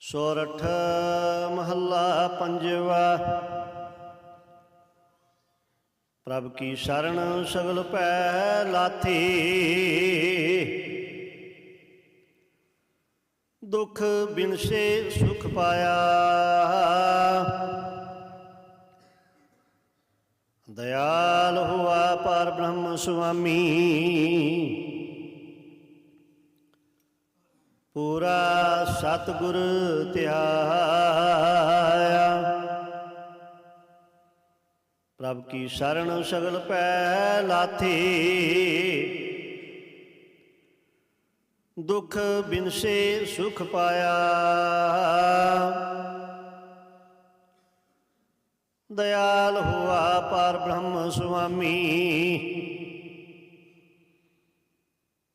ਸੋਰਠ ਮਹੱਲਾ ਪੰਜਵਾ। ਪ੍ਰਭ ਕੀ ਸ਼ਰਨ ਸਗਲ ਪੈ ਲਾਥੀ। ਦੁਖ ਬਿਨਸੇ ਸੁਖ ਪਾਇਆ। ਦਇਆਲ ਹੁਆ ਪਰ ਬ੍ਰਹਮ ਸੁਆਮੀ। ਪੂਰਾ ਸਤਿਗੁਰ ਧਿਆਇਆ। ਪ੍ਰਭ ਕੀ ਸ਼ਰਨ ਸਗਲ ਪੈ ਲਾਥੀ। ਦੁਖ ਬਿਨਸੇ ਸੁਖ ਪਾਇਆ। ਦਇਆਲ ਹੁਆ ਪਰ ਬ੍ਰਹਮ ਸੁਆਮੀ।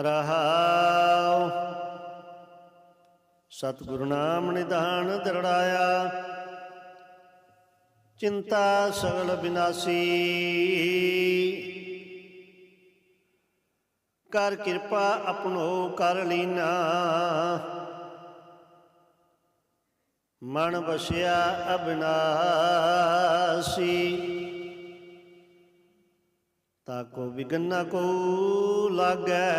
ਰਹਾਉ ਸਤਿਗੁਰੂ ਨਾਮ ਨਿਧਾਨ ਦਰੜਾਇਆ। ਚਿੰਤਾ ਸਗਲ ਬਿਨਾਸੀ। ਕਰ ਕਿਰਪਾ ਆਪਣੋ ਕਰ ਲੀਨਾ। ਮਨ ਬਸਿਆ ਅਬਨਾਸੀ। ਤਾਕੋ ਵਿਗਨ ਕੋ ਲਾਗੈ।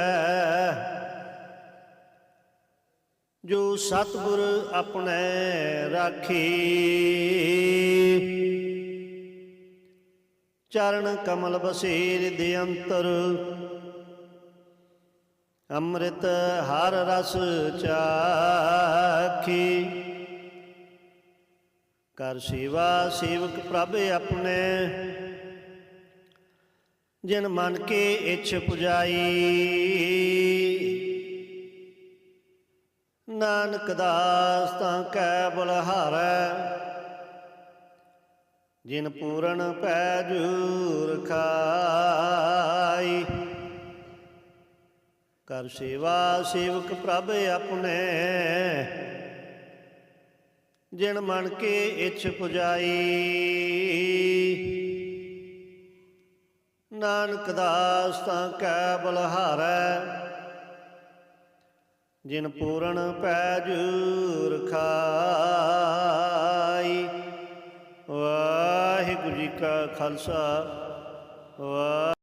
ਜੋ ਸਤਿਗੁਰ ਆਪਣੇ ਰਾਖੀ। ਚਰਨ ਕਮਲ ਬਸੀਰ ਦੇ ਅੰਤਰ। ਅੰਮ੍ਰਿਤ ਹਰ ਰਸ ਚਾਖੀ। ਕਰ ਸੇਵਾ ਸੇਵਕ ਪ੍ਰਭ ਆਪਣੇ। ਜਿਨ ਮਨ ਕੇ ਇੱਛ ਪੁਜਾਈ। ਨਾਨਕ ਦਾਸ ਤਾਂ ਕੈ ਬਲਹਾਰੈ, ਜਿਨ ਪੂਰਨ ਪੈ ਜੂਰ ਖਾਈ। ਕਰ ਸੇਵਾ ਸੇਵਕ ਪ੍ਰਭ ਆਪਣੇ, ਜਿਨ ਮਨ ਕੇ ਇੱਛ ਪੁਜਾਈ। ਨਾਨਕ ਦਾਸ ਤਾਂ ਕੈ ਬਲਹਾਰੈ। ਜਿਨ ਪੂਰਨ ਪੈ ਜੂਰ ਖਾਈ ਵਾਹਿਗੁਰੂ ਜੀ ਕਾ ਖਾਲਸਾ। ਵਾਹਿ